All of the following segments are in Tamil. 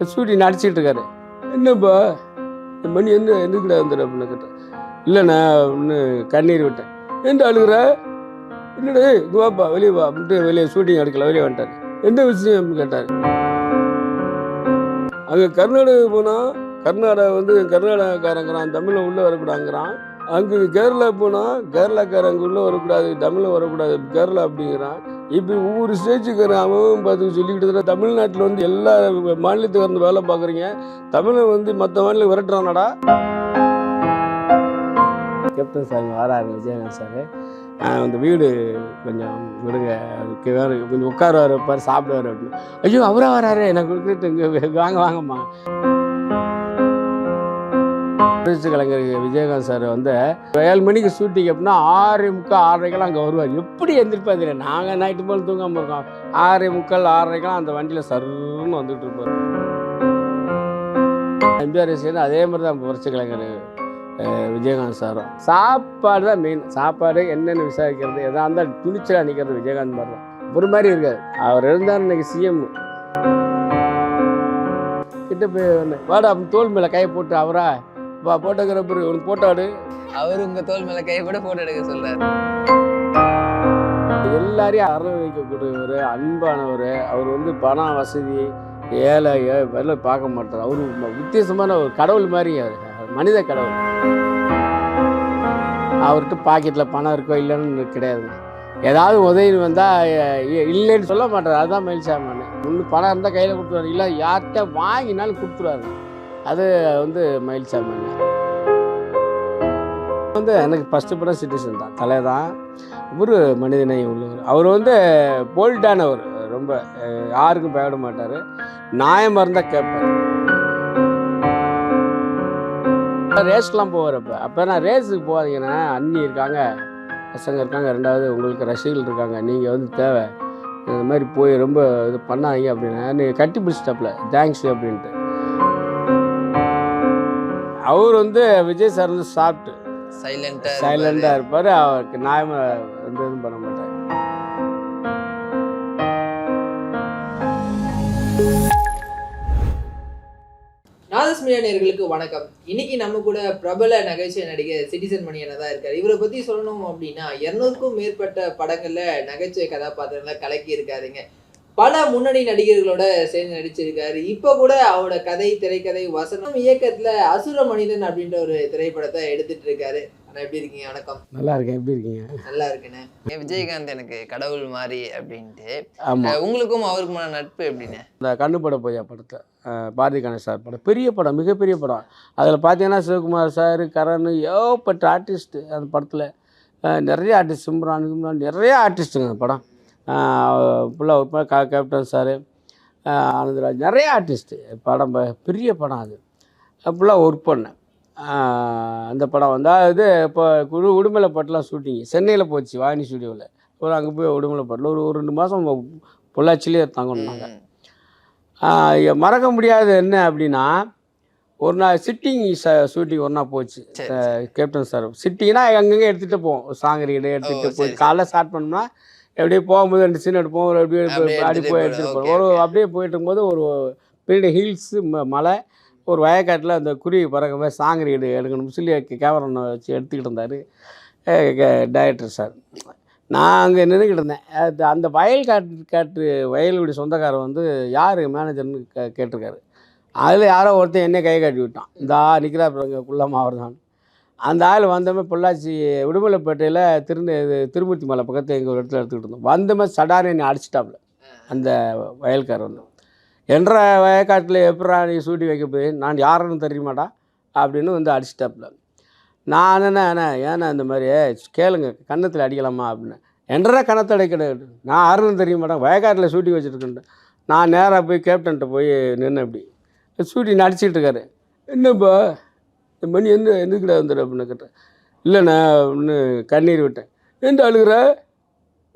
ஷூட்டிங் நடிச்சிட்டு இருக்காரு என்னப்பா? இந்த மணி என்ன எதுக்குடா வந்துடு அப்படின்னு கேட்டேன் இல்லைண்ணா அப்படின்னு கண்ணீர் விட்டேன். எந்த அழுகிற? என்னடே இதுவாப்பா வெளியே வா அப்படின்ட்டு வெளியே ஷூட்டிங் எடுக்கல வெளியே வந்துட்டார். எந்த விஷயம்? அப்படின்னு கேட்டார். அங்கே கர்நாடகா போனால் கர்நாடகா வந்து கர்நாடகாக்காரங்கிறான் தமிழை உள்ளே வரக்கூடாதுங்கிறான். அங்கே கேரளா போனால் கேரளாக்காரங்க உள்ளே வரக்கூடாது தமிழை வரக்கூடாது கேரளா அப்படிங்கிறான். இப்போ ஒவ்வொரு ஸ்டேஜுக்கு அவன் பார்த்து சொல்லிக்கிட்டு இருக்கிற தமிழ்நாட்டில் வந்து எல்லா மாநிலத்துக்கு வந்து வேலை பார்க்குறீங்க. தமிழை வந்து மற்ற மாநிலம் விரட்டுறானடா. கேப்டன் சார் வராரு விஜயகாந்த் சார் அந்த வீடு கொஞ்சம் விடுங்க. கொஞ்சம் உட்காருவார் வைப்பார் சாப்பிடுவார் அப்படின்னு. ஐயோ அவரா வராரு எனக்கு இங்கே வாங்க வாங்கம்மா. புரட்சி கலைஞர் விஜயகாந்த் சார் வந்து ஏழு மணிக்கு ஷூட்டிங் அப்படின்னா ஆறு முக்கால் ஆறரைக்கெல்லாம் அங்கே வருவார். எப்படி எந்திருப்பாரு தெரியல. நாங்கள் நைட்டு போல் தூங்காமல் இருக்கோம். ஆறு முக்கால் ஆறரைக்கெல்லாம் அந்த வண்டியில் சருன்னு வந்துட்டு இருப்பார். எம்ஜிஆர் சேர்ந்து அதே மாதிரி தான் புரட்சி கலைஞர் விஜயகாந்த் சாரும். சாப்பாடு தான் மெயின் சாப்பாடு என்னென்னு விசாரிக்கிறது எதாக இருந்தால் துணிச்சலாக நிற்கிறது விஜயகாந்த் மாதிரி தான். ஒரு மாதிரி இருக்காது அவர் இருந்தார் இன்னைக்கு சிஎம் கிட்ட போய் வாடா தோல் மேலே கையை போட்டு அவரா? வா போட்டோகிராஃபர் ஒரு போட்டோடு அவர் உங்க தோல் மேல கை போட போட்டோ எடுக்க சொல்றாரு. எல்லாரையும் அறம் வைக்கக்கூடியவர் அன்பானவர். அவர் வந்து பணம் வசதி ஏழை வெள்ளை பார்க்க மாட்டார். அவர் வித்தியாசமான ஒரு கடவுள் மாதிரி அவர் மனித கடவுள். அவர்கிட்ட பாக்கெட்டில் பணம் இருக்கோ இல்லைன்னு கிடையாது. ஏதாவது உதவி வந்தால் இல்லைன்னு சொல்ல மாட்டார். அதுதான் மயில்சாமன் ஒன்று பணம் இருந்தால் கையில் கொடுத்துருவாரு. இல்லை யார்கிட்ட வாங்கினாலும் கொடுத்துருவாரு. அது வந்து மயில்சாமன் வந்து எனக்கு ஃபஸ்ட்டு படம் சிட்டிசன் தான். தலை தான் ஒரு மனிதனை உள்ளவர் அவர் வந்து போல்டானவர் ரொம்ப யாருக்கும் பயப்பட மாட்டார். நியாயமாக இருந்தால் கேட்பார். ரேஸ்க்கெலாம் போவார் அப்போ அப்போ நான் ரேஸுக்கு போகாதீங்கன்னா அண்ணி இருக்காங்க பசங்க இருக்காங்க ரெண்டாவது உங்களுக்கு ரசிகர்கள் இருக்காங்க. நீங்கள் வந்து தேவை. இந்த மாதிரி போய் ரொம்ப இது பண்ணாதீங்க அப்படின்னா நீங்கள் கட்டி பிடிச்சிட்டாப்புல. தேங்க்ஸ் அப்படின்ட்டு. அவர் வந்து விஜய் சார் வந்து சாப்பிட்டு சைலண்டா சைலண்டாக இருப்பார். அவருக்கு நியாயமாக எந்த இதுவும் பண்ண மாட்டார். நாதஸ்மியா நேயர்களுக்கு வணக்கம். இன்னைக்கு நம்ம கூட பிரபல நகைச்சுவை நடிகர் சிட்டிசன் மணியனை தான் இருக்காரு. இவரை பத்தி சொல்லணும் அப்படின்னா இருநூறுக்கும் மேற்பட்ட படங்கள்ல நகைச்சுவை கதாபாத்திரங்களை கலக்கி இருக்காருங்க. பல முன்னணி நடிகர்களோட சேர்ந்து நடிச்சிருக்காரு. இப்போ கூட அவரோட கதை திரைக்கதை வசனம் இயக்கத்துல அசுர மனிதன் அப்படின்ற ஒரு திரைப்படத்தை எடுத்துட்டு இருக்காரு ஆனா எப்படி இருக்கீங்க? வணக்கம். நல்லா இருக்கேன். எப்படி இருக்கீங்க? நல்லா இருக்குண்ணே. ஏன் விஜயகாந்த் எனக்கு கடவுள் மாதிரி அப்படின்ட்டு. உங்களுக்கும் அவருக்குமான நட்பு எப்படின்னு இந்த கண்ணுப்பட போயா படத்தை பாரதி கணேஷ் சார் படம். பெரிய படம் மிகப்பெரிய படம். அதில் பார்த்தீங்கன்னா சிவகுமார் சார் கரண் ஏகப்பட்ட ஆர்டிஸ்ட்டு அந்த படத்தில். நிறைய ஆர்டிஸ்ட் சிம்ரான் நிறைய ஆர்டிஸ்ட்டுங்க அந்த படம். ஃபுல்லாக ஒரு படம் கா கேப்டன் சார் ஆனந்தராஜ் நிறைய ஆர்டிஸ்ட்டு படம் பெரிய படம் அது. ஃபுல்லாக ஒர்க் பண்ணேன் அந்த படம் வந்து இது இப்போ குடு உடுமலைப்பட்டுலாம் ஷூட்டிங் சென்னையில் போச்சு வாணி ஸ்டுடியோவில் ஒரு அங்கே போய் உடுமலைப்பட்டில் ஒரு ஒரு ரெண்டு மாதம் பொள்ளாச்சிலே தங்கணும் நாங்கள் மறக்க முடியாத என்ன அப்படின்னா ஒரு நாள் சிட்டிங் ஷூட்டிங் ஒரு நாள் போச்சு. Captain sir. சிட்டிங்னா அங்கங்கே எடுத்துகிட்டு போவோம். சாங் எடுத்துகிட்டு போய் காலைல ஸ்டார்ட் பண்ணோம்னா எப்படியே போகும்போது ரெண்டு சீன் எடுப்போம் ஒரு அப்படியே அப்படியே அப்படி எடுத்துட்டு போய். எடுத்துகிட்டு போவோம் ஒரு. அப்படியே போயிட்டு இருக்கும்போது ஒரு பெரிய ஹில்ஸு மலை ஒரு வயக்காட்டில் அந்த குருவி பறக்க மாதிரி சாங் ரீடு எடுக்கணும். சொல்லி கேமரா வச்சு எடுத்துக்கிட்டு இருந்தார். டைரக்டர் சார் நான் அங்கே நின்றுக்கிட்டு இருந்தேன். அது அந்த வயல் காட்டு காட்டு வயலுடைய சொந்தக்காரர் வந்து யார் மேனேஜர்னு கேட்டிருக்காரு. அதில் யாரோ ஒருத்தன் என்ன கை காட்டி விட்டான். இந்த நிற்கிறா இங்கே குள்ளமாக வருதான் அந்த ஆள் வந்தமே பொள்ளாச்சி உடுமலைப்பேட்டையில் திருநெ இது திருமூர்த்தி மலை பக்கத்தில் எங்கள் ஒரு இடத்துல எடுத்துக்கிட்டு இருந்தோம். வந்தமே சடார் என்னை அடிச்சிட்டாப்புல அந்த வயல்காரர் வந்து. என்ற வயக்காட்டில் எப்படா நீ சூட்டி வைக்க போய் நான் யாருன்னு தெரியுமாடா? அப்படின்னு வந்து அடிச்சிட்டாப்புல நான் என்ன அண்ணா ஏண்ணா இந்த மாதிரி? கேளுங்க கன்னத்தில் அடிக்கலாமா? அப்படின்னு. என்றா கன்னத்தில் அடிக்கிறது நான் யாருன்னு தெரிய மாட்டேன் வயக்காட்டில் சூட்டி வச்சுருக்கேன் நான் நேராக போய் கேப்டன்கிட்ட போய் நின்று அப்படி சூட்டி நடிச்சிட்டு இருக்காரு. என்னப்பா? மணி எந்த எதுக்குடா வந்துடு அப்படின்னு கேட்டேன். இல்லைண்ணா அப்படின்னு கண்ணீர் விட்டேன். எந்த அழுகிற?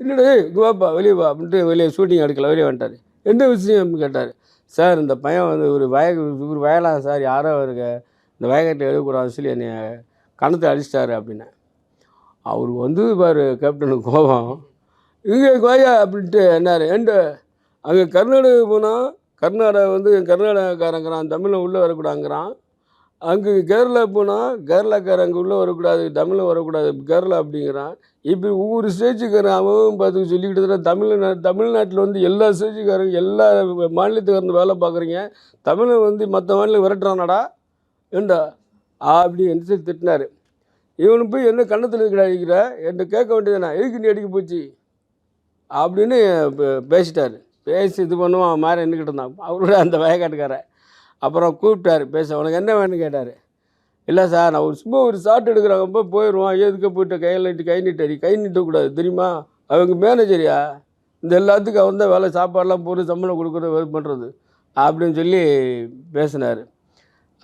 என்னடா இங்கே வாப்பா வெளியே வா அப்படின்ட்டு வெளியே ஷூட்டிங் எடுக்கல வெளியே வந்துட்டார். எந்த விஷயம் அப்படின்னு கேட்டார். சார் இந்த பையன் வந்து ஒரு வய ஒரு வயலா சார் யாரோ இருக்க இந்த வயக்கட்டை எழுதக்கூடாது சொல்லி என்னை கணத்தை அடிச்சிட்டாரு அப்படின்னேன் அவர் வந்து பாரு கேப்டனுக்கு கோபம். இங்கே கோயா அப்படின்ட்டு என்னார் என்ட அங்கே கர்நாடகா போனால் கர்நாடகா வந்து கர்நாடகாக்காரங்கிறான் தமிழில் உள்ளே வரக்கூடாங்கிறான் அங்கே கேரளா போனால் கேரளாக்காரன் அங்கே உள்ளே வரக்கூடாது தமிழில் வரக்கூடாது கேரளா அப்படிங்கிறான். இப்போ ஒவ்வொரு ஸ்டேஜுக்காரன் அவன் பார்த்து சொல்லிக்கிட்டு தான் தமிழ்நா தமிழ்நாட்டில் வந்து எல்லா ஸ்டேஜுக்காரங்க எல்லா மாநிலத்துக்காரந்து வேலை பார்க்குறீங்க. தமிழை வந்து மற்ற மாநிலம் விரட்டுறானாடா ஏண்டா? அப்படி என்று சொல்லி திட்டினார். இவனு போய் என்ன கன்னத்தில் இருக்கிற அடிக்கிற என்ன கேட்க வேண்டியதுனா எதுக்கு நீ அடிக்க போச்சு? அப்படின்னு பேசிட்டார் பேசிட்டாரு. பேசி இது பண்ணுவான் மாதிரி நின்றுக்கிட்டு இருந்தான். அவரோட அந்த வயக்காட்டுக்காரன். அப்புறம் கூப்பிட்டாரு பேச உனக்கு என்ன வேணும்னு? கேட்டார். இல்லை சார் நான் ஒரு சும்மா ஒரு ஷாட் ரொம்ப போயிடுவான் எதுக்கு போயிட்டு கையில் நீட்டு கை நீட்டடி கை நீட்டக்கூடாது தெரியுமா? அவங்க மேனேஜரியா இந்த எல்லாத்துக்கும் அவன் தான் வேலை சாப்பாடெல்லாம் போட்டு சம்பளம் கொடுக்குறது இது பண்ணுறது அப்படின்னு சொல்லி பேசினார்.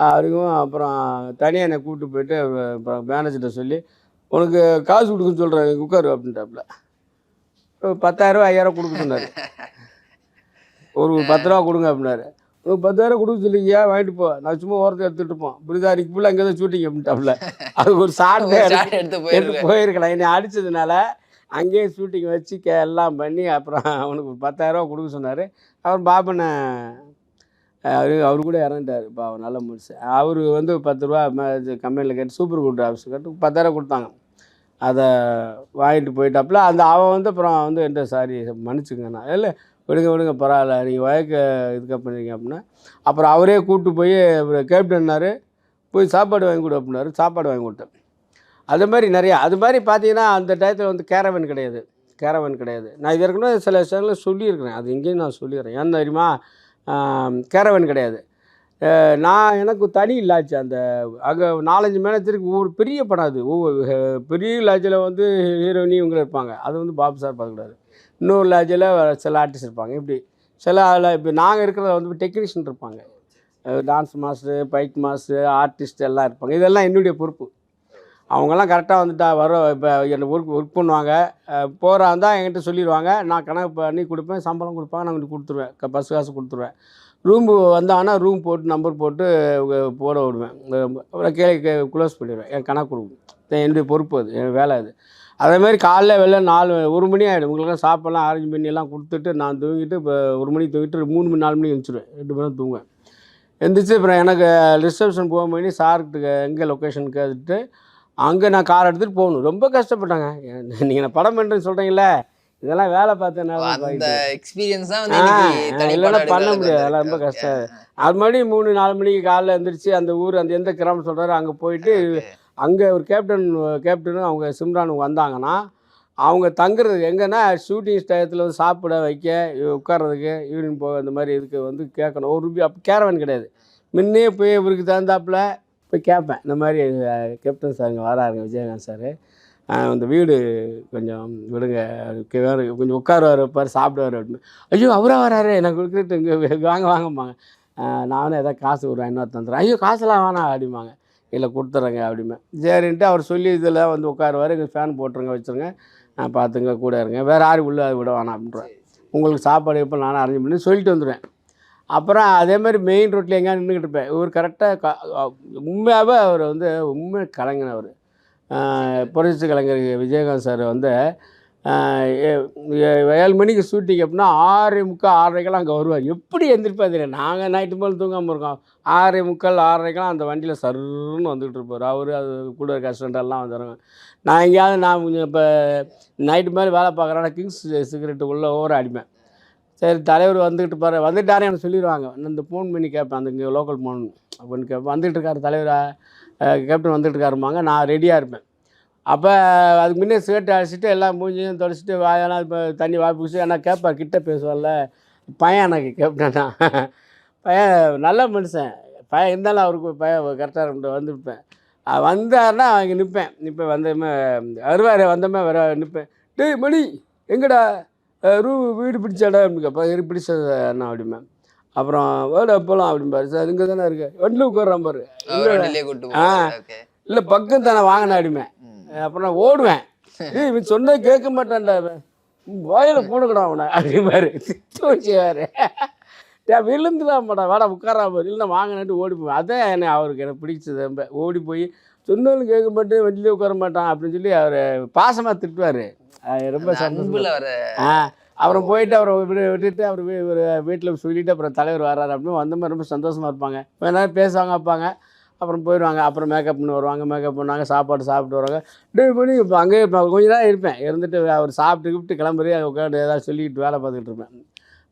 அவருக்கும் அப்புறம் தனியாக என்னை கூப்பிட்டு போயிட்டு அப்புறம் மேனேஜர்கிட்ட சொல்லி உனக்கு காசு கொடுக்குன்னு சொல்கிறேன் உட்காரு அப்படின்ட்டாப்புல. ஒரு பத்தாயிரம் ஐயாயிரம் கொடுக்க சொன்னார். ஒரு பத்து ரூபா கொடுங்க அப்படின்னாரு. பத்தாயிரம் கொடுக்க சொல்லிங்கயா வாங்கிட்டு போ? நான் சும்மா ஓரத்தை எடுத்துகிட்டு இருப்போம். புரியுதா? அன்றைக்கி ஃபுல்லாக அங்கே தான் ஷூட்டிங் அப்படின்ட்டாப்புல அது ஒரு ஒரு எடுத்து போயிருக்கலாம். என்னை அடித்ததுனால அங்கேயே ஷூட்டிங் வச்சு கே எல்லாம் பண்ணி அப்புறம் அவனுக்கு ஒரு பத்தாயிரரூவா கொடுக்க சொன்னார். அவர் பாப்பனை அவரு அவர் கூட இறந்துட்டார். பாவம் நல்ல மனுஷன். அவர் வந்து பத்து ரூபா கம்பெனியில் கேட்டு சூப்பர் கூட்டு ஆஃபீஸ் கேட்டு பத்தாயிரம் கொடுத்தாங்க. அதை வாங்கிட்டு போயிட்டாப்புல. அந்த அவன் வந்து அப்புறம் வந்து என்கிட்ட சாரி மன்னிச்சுங்க நான் இல்லை விடுங்க விடுங்க பரவாயில்ல. நீங்கள் வயக்க இதுக்காக பண்ணுறீங்க அப்படின்னா அப்புறம் அவரே கூப்பிட்டு போய் கேப்டன்னாரு போய் சாப்பாடு வாங்கி கொடு அப்படின்னாரு. சாப்பாடு வாங்கி கொடுத்தேன். அது மாதிரி நிறையா அது மாதிரி பார்த்தீங்கன்னா அந்த டயத்தில் வந்து கேரவன் கிடையாது. கேரவன் கிடையாது. நான் இது ஏற்கனவே சில விஷயங்களில் சொல்லியிருக்கிறேன். அது எங்கேயும் நான் சொல்லிடுறேன். ஏன் தெரியுமா? கேரவன் கிடையாது. நான் எனக்கு தனி லாட்ஜ் அந்த அங்கே நாலஞ்சு மேனேஜருக்கு ஒவ்வொரு பெரிய படம் அது. ஒவ்வொரு பெரிய லாட்ஜில் வந்து ஹீரோயினி இவங்க இருப்பாங்க. அது வந்து பாபு சார் பார்க்கக்கூடாது இன்னொரு லாட்ஜில் சில ஆர்டிஸ்ட் இருப்பாங்க. இப்படி சில அதில் இப்போ நாங்கள் இருக்கிறத வந்து டெக்னீஷியன் இருப்பாங்க. Dance master bike master artist எல்லாம் இருப்பாங்க. இதெல்லாம் என்னுடைய பொறுப்பு. அவங்கெல்லாம் கரெக்டாக வந்துட்டா வர இப்போ என்னை ஒர்க் ஒர்க் பண்ணுவாங்க. போகிறா இருந்தால் என்கிட்ட சொல்லிடுவாங்க நான் கணக்கு பண்ணி கொடுப்பேன். சம்பளம் கொடுப்பாங்க. நான் உங்களுக்கு கொடுத்துருவேன். க- பஸ் காசு கொடுத்துருவேன். ரூம்பு வந்தாங்கன்னா ரூம் போட்டு நம்பர் போட்டு போட விடுவேன். உங்க- அப்புறம் க்ளோஸ் பண்ணிடுவேன். என் கணக்கு கொடுக்கும். என்னுடைய பொறுப்பு அது. என் வேலை அது. அதேமாதிரி காலைல வெளில நாலு ஒரு மணி ஆகிடும் உங்களுக்கெல்லாம் சாப்பாடுலாம் அரேஞ்ச் பண்ணி எல்லாம் கொடுத்துட்டு நான் தூங்கிட்டு இப்போ ஒரு மணிக்கு தூங்கிட்டு மூணு மணி நாலு மணிக்கு எழுந்திரிச்சிடுவேன் ரெண்டு மணி நேரம் தூங்குவேன். எந்திரிச்சு அப்புறம் எனக்கு ரிசப்ஷன் போக பண்ணி சார்கிட்ட எங்கே லொக்கேஷன் கேட்டுட்டு அங்கே நான் கார் எடுத்துகிட்டு போகணும். ரொம்ப கஷ்டப்பட்டாங்க. நீங்கள் நான் படம் பண்ணுறேன்னு சொல்கிறீங்களே இதெல்லாம் வேலை பார்த்தனால அந்த எக்ஸ்பீரியன்ஸ் தான் இல்லைன்னா பண்ண முடியாது. அதெல்லாம் ரொம்ப. கஷ்டம். அது மாதிரி மூணு நாலு மணிக்கு காலைல எழுந்திரிச்சு அந்த ஊர் அந்த எந்த கிராமம் சொல்கிறாரோ அங்கே போயிட்டு. அங்கே ஒரு கேப்டன் கேப்டனும் அவங்க சிம்ரானுக்கு வந்தாங்கன்னா அவங்க தங்குறதுக்கு எங்கன்னா ஷூட்டிங் டயத்தில் வந்து சாப்பிட வைக்க உட்கார்றதுக்கு ஈவினிங் போக இந்த மாதிரி இதுக்கு வந்து கேட்கணும். ஒரு ரூபாய் அப்போ கேரவன் கிடையாது. முன்னே போய் இவருக்கு தகுந்தாப்புல போய் கேட்பேன். இந்த மாதிரி கேப்டன் சார் இங்கே வராருங்க விஜயகாந்த் சார் அந்த வீடு கொஞ்சம் விடுங்க வேறு கொஞ்சம் உட்காருவார் வைப்பார் சாப்பிடுவார் அப்படின்னு. ஐயோ அவராக வராரு எனக்கு கொடுக்குறது இங்கே வாங்க வாங்கம்பாங்க. நானும் எதாவது காசு ஒரு ஐநூறு தந்துடுறேன். ஐயோ காசுலாம் வேணாம் அப்படிம்பாங்க. இல்லை கொடுத்துட்றேங்க அப்படிமே சரின்ட்டு அவர் சொல்லி இதில் வந்து உட்காருவார். இங்கே ஃபேன் போட்டுருங்க வச்சுருங்க. நான் பார்த்துங்க கூட இருங்க. வேறு யாரும் உள்ளே விட வேணாம் அப்படின்றேன் உங்களுக்கு சாப்பாடு எப்போ நானும் அரேஞ்ச் பண்ணி சொல்லிட்டு வந்துடுவேன் அப்புறம் அதே மாதிரி மெயின் ரோட்டில் எங்கேயா நின்றுக்கிட்டு இருப்பேன். இவர் கரெக்டாக உண்மையாகவே அவர் வந்து உண்மை கலைஞர் அவர். புரட்சி கலைஞர் விஜயகாந்த் சார் வந்து ஏழு மணிக்கு ஷூட்டிங் அப்படின்னா ஆறரை முக்கால் ஆறரைக்கெல்லாம் அங்கே வருவார். எப்படி எந்திரிப்பார் தெரியல. நாங்கள் நைட்டு மேலே தூங்காமல் இருக்கோம். ஆறரை முக்கால் ஆறரைக்கெல்லாம் அந்த வண்டியில் சருன்னு வந்துக்கிட்டு இருப்பார். அவர் அது கூட இருக்க assistant வந்துடுங்க நான் எங்கேயாவது நான் கொஞ்சம் இப்போ நைட்டு மேலே வேலை பார்க்குறேன்னா கிங்ஸ் சிகரெட்டு உள்ளே ஓவர அடிப்பேன். சரி தலைவர் வந்துக்கிட்டு பாரு வந்துட்டாரே எனக்கு சொல்லிடுவாங்க. இந்த ஃபோன் பண்ணி கேட்பேன். அந்த இங்கே லோக்கல் ஃபோன் அப்படின்னு கேட்பேன். வந்துகிட்டு இருக்காரு தலைவரா கேப்டன் வந்துட்டு இருக்காருமாங்க நான் ரெடியாக இருப்பேன். அப்போ அதுக்கு முன்னே சிகரெட் அடிச்சுட்டு எல்லாம் மூஞ்சியும் தொடச்சிட்டு வாயெல்லாம் இப்போ தண்ணி வாய் பிடிச்சி ஆனால் கேட்பார் கிட்ட பேசுவார்ல பையன் எனக்கு கேப்டனா? பையன் நல்ல மனுஷன். பையன் இருந்தாலும் அவருக்கு பையன் கரெக்டாக இருந்து வந்துருப்பேன். அஹ் வந்தாருன்னா அங்கே நிற்பேன் நிற்பேன் வந்தமே வருவார் வந்தமே வர நிற்பேன் டேய் மணி எங்கடா? ரூ வீடு பிடிச்சாடா? அப்படின்னு கேட்பேன் இரு பிடிச்சது அண்ணா அப்படிம்பேன். அப்புறம் வேர்டு போகலாம் அப்படிம்பாரு. சார் இங்கே தானே இருக்கு? வண்டியில் உட்கார்றான் பாரு. ஆ. இல்லை பக்கம் தானே வாங்கின அடிமை அப்புறம் நான் ஓடுவேன். இவன் சொன்னது கேட்க மாட்டான்டா வாயில போடுக்கடா அவனை அப்படிம்பாரு. திட்டு வச்சுவாரு டே விழுந்துடா மாட்டா வாடா உட்காராம இல்லைன்னா வாங்கினாட்டு ஓடி போவேன். அதான் என்ன அவருக்கு எனக்கு பிடிச்சது ரொம்ப. ஓடி போய் சொன்னாலும் கேட்க மாட்டேன் வண்டியிலே உட்கார மாட்டான் அப்படின்னு சொல்லி அவர் பாசமாக திட்டுவார். ரொம்ப சந்தோஷம். அன்புல வர ஆ அப்புறம் போயிட்டு அவரை விட்டு விட்டுட்டு அவர் வீட்டில் சொல்லிட்டு அப்புறம் தலைவர் வர்றாரு அப்படின்னு வந்த மாதிரி ரொம்ப சந்தோஷமாக இருப்பாங்க. நேரம் பேசுவாங்க வைப்பாங்க. அப்புறம் போயிடுவாங்க அப்புறம் மேக்கப் பண்ணி வருவாங்க மேக்கப் பண்ணுவாங்க சாப்பாடு சாப்பிட்டு வருவாங்க. டே பண்ணி இப்போ அங்கேயே இருப்பேன் கொஞ்ச நேரம் இருப்பேன். இருந்துட்டு அவர் சாப்பிட்டு கிப்பிட்டு கிளம்புறே உட்காந்து ஏதாவது சொல்லிட்டு வேலை பார்த்துக்கிட்டு இருப்பேன்.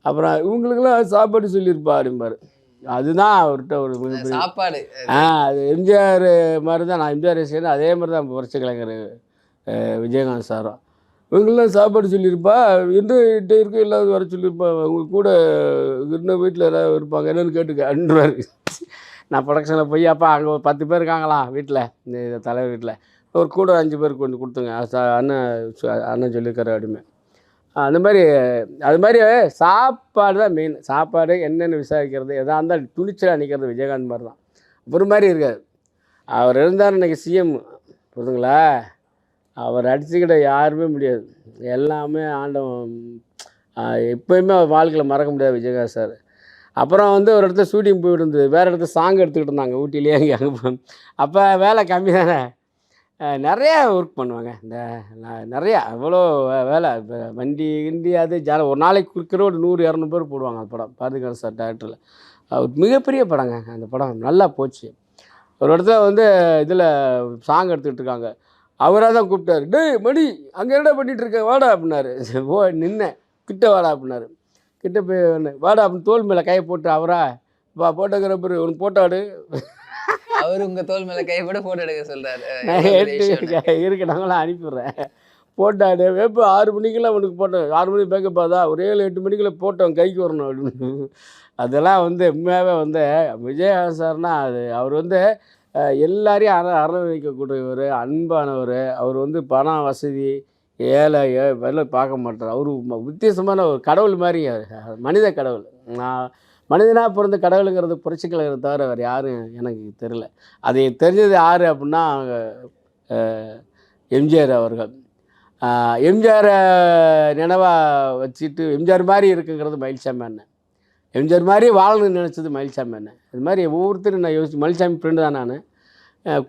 அப்புறம் இவங்களுக்கெல்லாம் சாப்பாடு சொல்லியிருப்பா அப்படிம்பாரு. அதுதான் அவர்கிட்ட ஒரு சாப்பாடு. ஆ அது எம்ஜிஆர் மாதிரி தான் நான் எம்ஜிஆர் செய்யணும் அதே மாதிரி தான் புரட்சி கலைஞர் விஜயகாந்த் சாரும். இவங்கெல்லாம் சாப்பாடு சொல்லியிருப்பா. எந்த கிட்ட இருக்க இல்லாத வர சொல்லியிருப்பா. உங்க கூட இன்னும் வீட்டில் யாராவது இருப்பாங்க. என்னன்னு கேட்டுக்க அன்றாரு நான் ப்ரொடக்ஷனில் போய் அப்போ அங்கே ஒரு பத்து பேர் இருக்காங்களா வீட்டில் இந்த தலைவர் வீட்டில் ஒரு கூட அஞ்சு பேருக்கு கொண்டு கொடுத்துங்க அண்ணன் அண்ணன் சொல்லியிருக்காரு அப்படிமே அந்த மாதிரி அது மாதிரி சாப்பாடு தான் மெயின் சாப்பாடு என்னென்னு விசாரிக்கிறது எதாக இருந்தால் துணிச்சலாக நிற்கிறது விஜயகாந்த் மாதிரி தான். ஒரு மாதிரி இருக்காது அவர் இருந்தார் இன்னைக்கு சிஎம் புரிதுங்களா அவர் அடிச்சுக்கிட யாருமே முடியாது. எல்லாமே ஆண்டவன் எப்போயுமே எப்பயுமே அவர் வாழ்க்கையில் மறக்க முடியாது விஜயகாந்த் சார். அப்புறம் வந்து ஒரு இடத்துல ஷூட்டிங் போயிட்டு இருந்தது. வேறு இடத்துல சாங் எடுத்துக்கிட்டு இருந்தாங்க ஊட்டிலேயே அங்கே அங்கே அப்போ வேலை கம்மி தானே. நிறையா ஒர்க் பண்ணுவாங்க. இந்த நிறையா அவ்வளோ வே- வேலை. இப்போ வண்டி கிண்டி அது ஜால. ஒரு நாளைக்கு கொடுக்குற ஒரு நூறு இரநூறு பேர் போடுவாங்க அந்த படம். பாதுகாப்பு சார் டேரக்டரில் மிகப்பெரிய படங்க. அந்த படம் நல்லா போச்சு. ஒரு இடத்துல வந்து இதில் சாங் எடுத்துக்கிட்டு இருக்காங்க. அவராக தான் கூப்பிட்டாரு. டேய் மணி அங்கே என்னடா பண்ணிகிட்ருக்க வாடா அப்படின்னாரு. ஓ நின்னேன். கிட்ட வாடா அப்படின்னாரு. கிட்ட போய். வாடா அப்படின்னு தோல் மேலே கையை போட்டு அவரா? வா போட்டோகிராஃபர் உனக்கு போட்டோ அவர் உங்க தோல் மேல கைப்பட போட்டோ எடுக்க பெரிய விஷயம். எடுத்து இருக்கு நாங்களாம் அனுப்பிடுறேன். போட்டாடு எப்போ ஆறு மணிக்கெல்லாம் உனக்கு போட்டோம் ஆறு மணிக்கு பேக்கப் பார்த்தா ஒரு ஏழு எட்டு மணிக்குள்ள போட்டோம் கைக்கு வரணும் அப்படின்னு. அதெல்லாம் வந்து உண்மையாகவே வந்து விஜயகாந்த் சார்னா அது அவர் வந்து எல்லாரையும் அர அரவணைக்கக்கூடியவர் அன்பானவர். அவர் வந்து பணம் வசதி ஏழை ஏ பார்க்க மாட்டார். அவர் வித்தியாசமான ஒரு கடவுள் மாதிரி மனித கடவுள். நான் மனிதனாக பிறந்த கடவுளுங்கிறது புரட்சிக்கலைஞரை தவிர வேறு யாரும் எனக்கு தெரில அதை தெரிஞ்சது யார் அப்படின்னா எம்ஜிஆர் அவர்கள். எம்ஜிஆரை நினைவாக வச்சுட்டு எம்ஜிஆர் மாதிரி இருக்குங்கிறது மயில்சாமி அண்ணன். எம்ஜிஆர் மாதிரி வாழணும்னு நினச்சது மயில்சாமி அண்ணன். இது மாதிரி ஒவ்வொருத்தரும் நான் யோசிச்சு மயில்சாமி ஃப்ரெண்டு தான் நான்.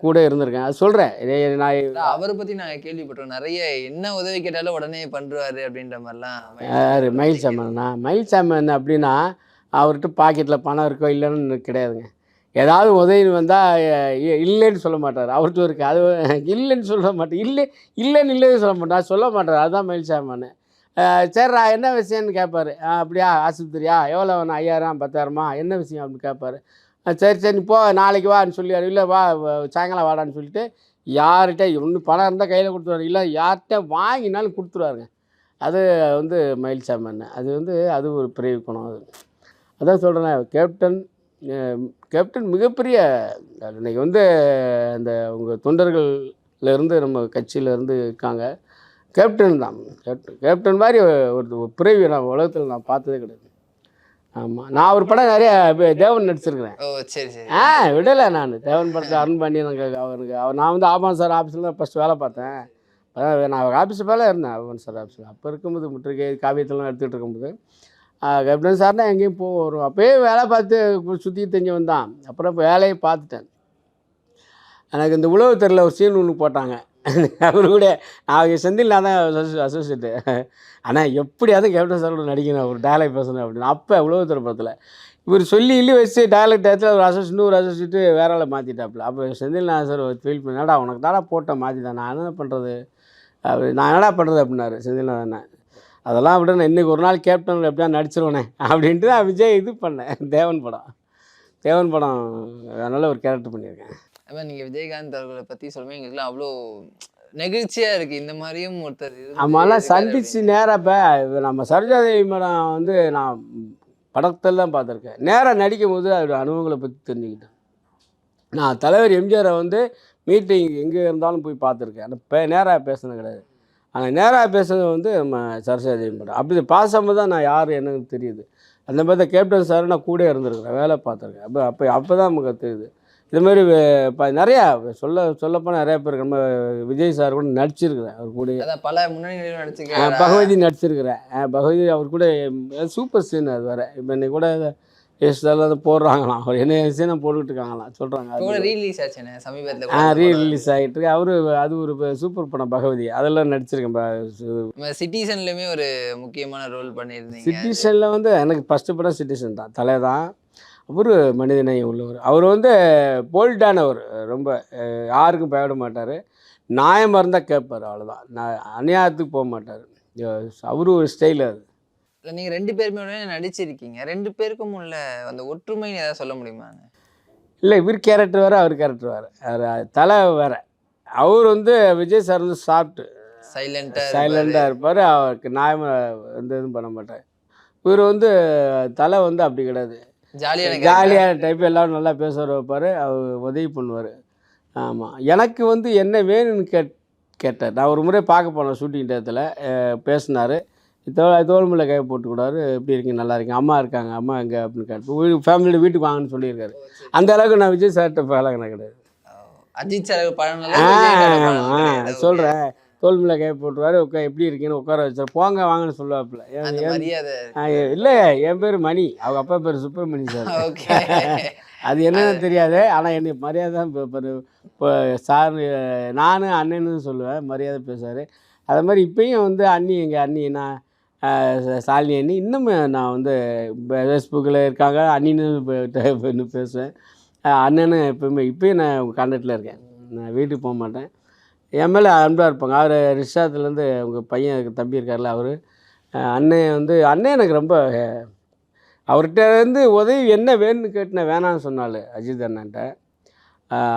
கூட இருந்திருக்கேன். அது சொல்கிறேன் நான் அவரை பத்தி நாங்க கேள்விப்பட்டோம் நிறைய என்ன உதவி கேட்டாலும் உடனே பண்றாரு அப்படின்ற மாதிரிலாம் யார்? மயில்சாமி அண்ணா? மயில்சாமி அண்ணன் அப்படின்னா அவர்கிட்ட பாக்கெட்டில் பணம் இருக்கோ இல்லைன்னு கிடையாதுங்க. ஏதாவது உதவி வந்தால் இல்லைன்னு சொல்ல மாட்டார். அவர்கிட்ட இருக்கு அது இல்லைன்னு சொல்ல மாட்டேன் இல்லை இல்லைன்னு இல்லைன்னு சொல்ல மாட்டார் சொல்ல மாட்டார். அதுதான் மயில்சாமி அண்ணன் அஹ் சரிடா என்ன விஷயம்னு கேட்பாரு "ஆ, அப்படியா? ஆஸ்பத்திரியா? எவ்வளோ வேணும் ஐயாயிரம் பத்தாயிரமா? என்ன விஷயம் அப்படின்னு கேட்பாரு "ஆ, சரி சரி போ நாளைக்கு வான்னு சொல்லி இல்லை வா சாயங்காலம் வாடான்னு சொல்லிட்டு யார்கிட்ட ஒன்று பணம் இருந்தால் கையில் கொடுத்துருவாரு. இல்லை யார்கிட்ட வாங்கினாலும் கொடுத்துருவாருங்க. அது வந்து மயில்சாமன் அது வந்து அது ஒரு பெரிய குணம் அது. அதான் சொல்கிறேன் கேப்டன் கேப்டன் மிகப்பெரிய இன்றைக்கி வந்து அந்த உங்கள் தொண்டர்கள்லேருந்து நம்ம கட்சியிலேருந்து இருக்காங்க. கேப்டன் தான். கேப்டன் கேப்டன் மாதிரி ஒரு ஒரு பிறவி நான் உலகத்தில் நான் பார்த்ததே கிடையாது. ஆமாம் நான் ஒரு படம் நிறைய தேவன் நடிச்சிருக்கிறேன். ஓ சரி சரி. ஆ விடலை நான். தேவன் படத்தை அருண் பண்ணி எனக்கு அவருக்கு அவர் நான் வந்து ஆபான் சார் ஆஃபீஸில் தான் ஃபஸ்ட்டு வேலை பார்த்தேன். நான் ஆஃபீஸ் மேலே இருந்தேன் ஆபான் சார் ஆஃபீஸில் அப்போ இருக்கும்போது முற்றுகை காவியத்தெல்லாம் எடுத்துகிட்டு இருக்கும்போது. கேப்டன் சார்னா எங்கேயும் போக வரும் அப்போயே வேலை பார்த்து சுற்றி தெரிஞ்சவன் தான் அப்புறம் இப்போ வேலையை பார்த்துட்டேன். எனக்கு இந்த உழவுத்தரில் ஒரு சீன் ஒன்று போட்டாங்க. அவர் கூட நான் செந்தில் தான் அசோசியேட்டு ஆனால் எப்படியாவது கேப்டன் சாரோட நடிக்கணும் ஒரு டயலாக் பேசணும் அப்படின்னு. அப்போ உழவுத்தர படத்தில்? இவர் சொல்லி இல்லி வச்சு டயலாக் டயத்தில் ஒரு அசோசி இன்னொரு அசோசியேட்டு வேற ஆளை மாற்றிட்டாப்புல அப்போ செந்தில் நான் சார் ஃபீல் பண்ணாடா உனக்கு தாடா போட்டேன் மாற்றிட்டேன் நான் என்ன பண்ணுறது அப்படி நான் என்னடா பண்ணுறது அப்படின்னாரு செந்தில்நாதனை அதெல்லாம் விட இன்றைக்கி ஒரு நாள் கேப்டன் எப்படியா நடிச்சிருவேனே அப்படின்ட்டு தான் விஜய் இது பண்ணேன். தேவன் படம். தேவன் படம் அதனால் ஒரு கேரக்டர் பண்ணியிருக்கேன். அப்ப நீங்க விஜயகாந்த் அவர்களை பத்தி சொல்லும்போது எங்களுக்குலாம் அவ்வளோ நெகிழ்ச்சியா இருக்கு. இந்த மாதிரியும் ஒருத்தர் இருக்காரு சந்திச்சு நேராக இப்போ நம்ம சரோஜாதேவி மேடம் வந்து நான் படத்தில் தான் பார்த்துருக்கேன். நேராக நடிக்கும் போது அதோட அனுபவங்களை பற்றி தெரிஞ்சுக்கிட்டேன். நான் தலைவர் எம்ஜிஆரை வந்து மீட்டிங் எங்கே இருந்தாலும் போய் பார்த்துருக்கேன். ஆனால் இப்போ நேராக பேசுனது கிடையாது. ஆனால் நேராக பேசுனது வந்து நம்ம சரஸ்வதி மேடம். அப்படி பாசாமல் தான் நான் யார் என்னன்னு தெரியுது. அந்த மாதிரி தான் கேப்டன் சார் நான் கூட இருந்திருக்கிறேன். வேலை பார்த்துருக்கேன். அப்போ அப்போ அப்போ தான் நமக்கு தெரியுது. இது மாதிரி இப்போ நிறையா சொல்ல சொல்லப்போனால் நிறையா பேர் நம்ம விஜய் சார் கூட நடிச்சிருக்கிறேன் அவர் கூட. பல முன்னணிகளிலும் ஆ, நடிச்சிருக்காரு? பகவதி நடிச்சிருக்கிறேன் பகவதி அவர் கூட சூப்பர் சீன் அது வேறு. இப்போ இன்னைக்கு கூட எஸ்எல் அதை போடுறாங்களாம் அவர் என்ன சீனம் போட்டுக்கிட்டு இருக்காங்களாம் சொல்கிறாங்க ரீலீஸ் ஆச்சுண்ணே சமீபத்தில் ஆ ரிலீஸ் ஆகிட்டு அவரு அது ஒரு சூப்பர் படம் பகவதி. அதெல்லாம் நடிச்சிருக்கேன் சிட்டிசன்லயுமே ஒரு முக்கியமான ரோல் பண்ணியிருந்தீங்க. சிட்டிசனில் வந்து எனக்கு ஃபஸ்ட்டு படம் சிட்டிசன் தான். தலை தான் அவர் மனிதநேயம் உள்ளவர் அவர் வந்து போல்டானவர். ரொம்ப யாருக்கும் பயப்பட மாட்டார். நியாயமாக இருந்தால் கேட்பார் அவ்வளோதான் நான் அநியாயத்துக்கு போக மாட்டார். அவரு ஒரு ஸ்டைல் அது. இல்ல, நீங்க ரெண்டு பேருமே நடிச்சிருக்கீங்க. ரெண்டு பேருக்கும் உள்ள அந்த ஒற்றுமைன்னு ஏதாவது சொல்ல முடியுமா இல்லை இவர் கேரக்டர் வேறு அவர் கேரக்டர் வேறு. அவர் தலை வேறு. அவர் வந்து விஜய் சார் வந்து சாப்பிட்டு சைலண்டா சைலண்டாக இருப்பார். அவருக்கு நியாயமாக எந்த இதுவும் பண்ண மாட்டார். இவர் வந்து தலை வந்து அப்படி கிடையாது. ஜாலியான ஜாலியான டைப் எல்லாரும் நல்லா பேசுகிற வைப்பார் அவர் உதவி பண்ணுவார். ஆமாம் எனக்கு வந்து என்ன வேணும்னு கேட் கேட்டார். நான் ஒரு முறை பார்க்க போனேன் ஷூட்டிங் டயத்தில். பேசினார். தோ தோல்முல கை போட்டுக்கூடாது எப்படி இருக்கீங்க? நல்லா இருக்கீங்க. அம்மா இருக்காங்க. அம்மா எங்கே? அப்படின்னு கேட்டு வீடு ஃபேமிலியோட வீட்டுக்கு வாங்கன்னு சொல்லியிருக்காரு. அந்த அளவுக்கு நான் விஜய் சார்கிட்ட பழகின கிடையாது. அஜித் சார் படம் ஆ சொல்கிறேன் தோல்முல கை போட்டுருவாரு உட்கா எப்படி இருக்கீங்கன்னு உட்கார வச்சார் போங்க வாங்கன்னு சொல்லுவாப்புல. இல்லை என் பேர் மணி. அவங்க அப்பா பேர் சுப்பிரமணி சார். அது என்னன்னு தெரியாது. ஆனால் என்னை மரியாதை தான் இப்போ சார் நானும் அண்ணன்னு சொல்லுவேன். மரியாதை பேசுவார். அது மாதிரி இப்பயும் வந்து அண்ணி எங்கள் அண்ணி நான் சாலினி அண்ணி இன்னும் நான் வந்து ஃபேஸ்புக்கில் இருக்காங்க. அண்ணின்னு பேசுவேன். அண்ணன்னு எப்பவுமே இப்பயும் நான் கான்டாக்டில் இருக்கேன். நான் வீட்டுக்கு போக மாட்டேன். என் மேலே அன்பாக இருப்பாங்க. அவர் ரிஷாத்துலேருந்து அவங்க பையன் தம்பி இருக்கார்ல அவர். அண்ணன் வந்து அண்ணன் எனக்கு ரொம்ப அஹ், அவர்கிட்ட இருந்து உதவி என்ன வேணும்னு கேட்டு நான் வேணாம்னு சொன்னாள் அஜித் அண்ணன்ட்ட.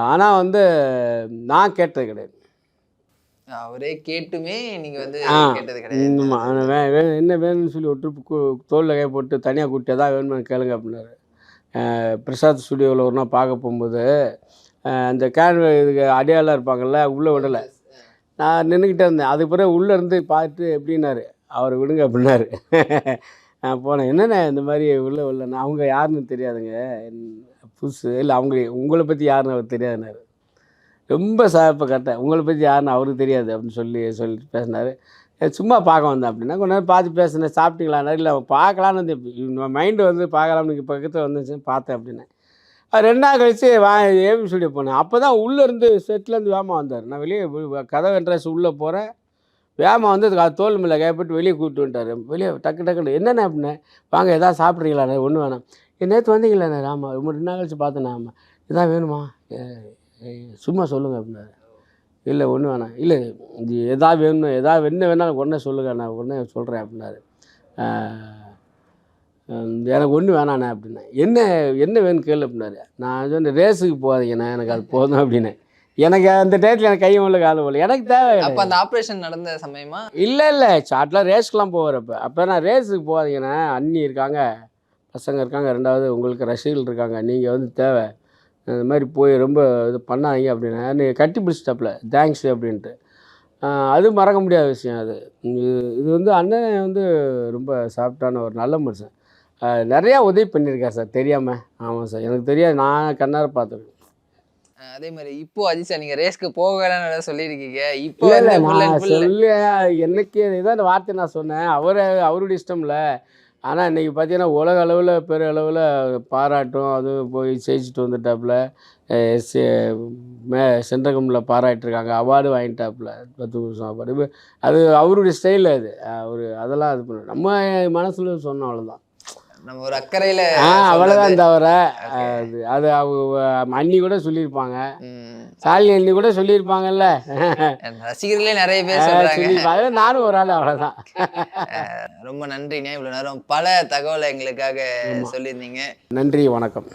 ஆனால் வந்து நான் கேட்டது கிடையாது. அவரே கேட்டுமே நீங்க வந்து. கேட்டது கிடையாது. என்ன வேணும்னு சொல்லி ஒரு ட்ரிப்பு தோளில் கை போட்டு தனியாக கூப்பிட்டு எதாவது வேணும்னு கேளுங்க அப்படின்னாரு. பிரசாத் ஸ்டுடியோவில் ஒரு நாள் பார்க்க போகும்போது அந்த கேன் இதுக்கு அடியாளாக இருப்பாங்கல்ல உள்ளே விடலை. நான் நின்றுக்கிட்டே இருந்தேன். அதுக்கு பிறகு உள்ளே இருந்து பார்த்து எப்படின்னாரு அவர் விடுங்க அப்படின்னாரு. நான் போனேன். என்னண்ணே இந்த மாதிரி உள்ளே விடலண்ணா அவங்க யாருன்னு தெரியாதுங்க. புதுசு. இல்லை அவங்க உங்களை பற்றி யாருன்னு அவர் தெரியாதுனாரு ரொம்ப சாப்ப கரெக்டாக உங்களை பற்றி யாருன்னு அவருக்கு தெரியாது அப்படின்னு சொல்லி சொல்லி பேசினார். சும்மா பார்க்க வந்தேன் அப்படின்னா கொஞ்ச நேரம் பார்த்து பேசினேன். சாப்பிட்டீங்களா? இல்லை பார்க்கலான்னு வந்து மைண்டு வந்து பார்க்கலாம்னு பக்கத்தில் வந்துச்சு பார்த்தேன் அப்படின்னு அது ரெண்டு நாள் கழிச்சு வா ஏவி ஸ்டுடியோ போனேன். அப்போ தான் உள்ளே இருந்து செட்லேருந்து வேமா வந்தார். நான் வெளியே வி- கதவு உள்ளே போகிறேன் வேமா வந்து அதுக்கு அது தோல் மேலே கேப்பட்டு வெளியே கூப்பிட்டு வந்துட்டார். வெளியே டக்கு டக்குன்னு என்னென்ன அப்படின்னு வாங்க எதாவது சாப்பிட்றீங்களா? ஒன்று வேணாம். நேற்று வந்தீங்களாண்ணே ராமா. ரொம்ப ரெண்டு நாள் கழிச்சு பார்த்தேன் ஆமாம் இதான் வேணுமா? சும்மா சொல்லுங்கள் அப்படின்னாரு. இல்லை ஒன்று வேணாம். இல்லை இது எதா வேணும் எதாவது என்ன வேணாலும் உடனே சொல்லுங்கள் நான் உடனே சொல்கிறேன் அப்படின்னாரு. எனக்கு ஒன்றும் வேணாண்ணே அப்படின்னேன். என்ன என்ன வேணும் கேளு அப்படின்னாரு. நான் சொன்ன ரேஸுக்கு போகாதீங்கண்ணே எனக்கு அது போதும் அப்படின்னேன். எனக்கு அந்த டயத்தில் எனக்கு கையும் இல்லை காலம் இல்லை எனக்கு தேவை அப்ப அந்த ஆபரேஷன் நடந்த சமயமா? இல்லை இல்லை. சாட்டில் ரேஸ்க்கெலாம் போவார் அப்போ நான் ரேஸுக்கு போகாதீங்கண்ணே. அண்ணி இருக்காங்க பசங்க இருக்காங்க ரெண்டாவது உங்களுக்கு ரசிகர்கள் இருக்காங்க நீங்கள் வந்து தேவை. இந்த மாதிரி போய் ரொம்ப இது பண்ணாதீங்க அப்படின்னு நீ கட்டி பிடிச்சிட்டாப்புல. தேங்க்ஸ் அப்படின்ட்டு. அது மறக்க முடியாத விஷயம் அது. இது வந்து அண்ணன் வந்து ரொம்ப சாஃப்டான ஒரு நல்ல மனுஷன். நிறையா உதவி பண்ணியிருக்கார் சார். தெரியாமல் ஆமாம் சார். எனக்கு தெரியாது. நான் கண்ணார பார்த்துருக்கேன். அதே மாதிரி இப்போ அஜித் சார் நீங்க ரேஸ்க்கு போக வேணாம்னு சொல்லியிருக்கீங்க? இப்போ இல்லை நான் சொல்லி எனக்கு இதான் அந்த வார்த்தை நான் சொன்னேன். அவர் அவருடைய இஷ்டம் இல்லை. ஆனால் இன்றைக்கி பார்த்தீங்கன்னா உலக அளவில் பெரிய அளவில் பாராட்டும். அது போய் ஜெயிச்சுட்டு வந்துட்டாப்புல. மே சென்றகமில் பாராட்டிருக்காங்க. அவார்டு வாங்கிட்டாப்புல. பத்து வருஷம் அவார்டு. அது அவருடைய ஸ்டைல் அது. அவர் அதெல்லாம் இது பண்ண நம்ம மனசில் சொன்னோம் அவ்வளோதான் நம்ம ஒரு அக்கறையில ஆ அவ்வளோதான். தவிர. அது அது அவங்க அண்ணி கூட சொல்லியிருப்பாங்க. சாலினி அண்ணி கூட சொல்லியிருப்பாங்கல்ல. ரசிகர்களே நிறைய பேர் சொல்றாங்க. சொல்லியிருப்பாங்க நானும் ஒரு ஆள் அவ்வளோதான் ரொம்ப நன்றிண்ணே இவ்வளவு நேரம் பல தகவலை எங்களுக்காக சொல்லியிருந்தீங்க. நன்றி வணக்கம்.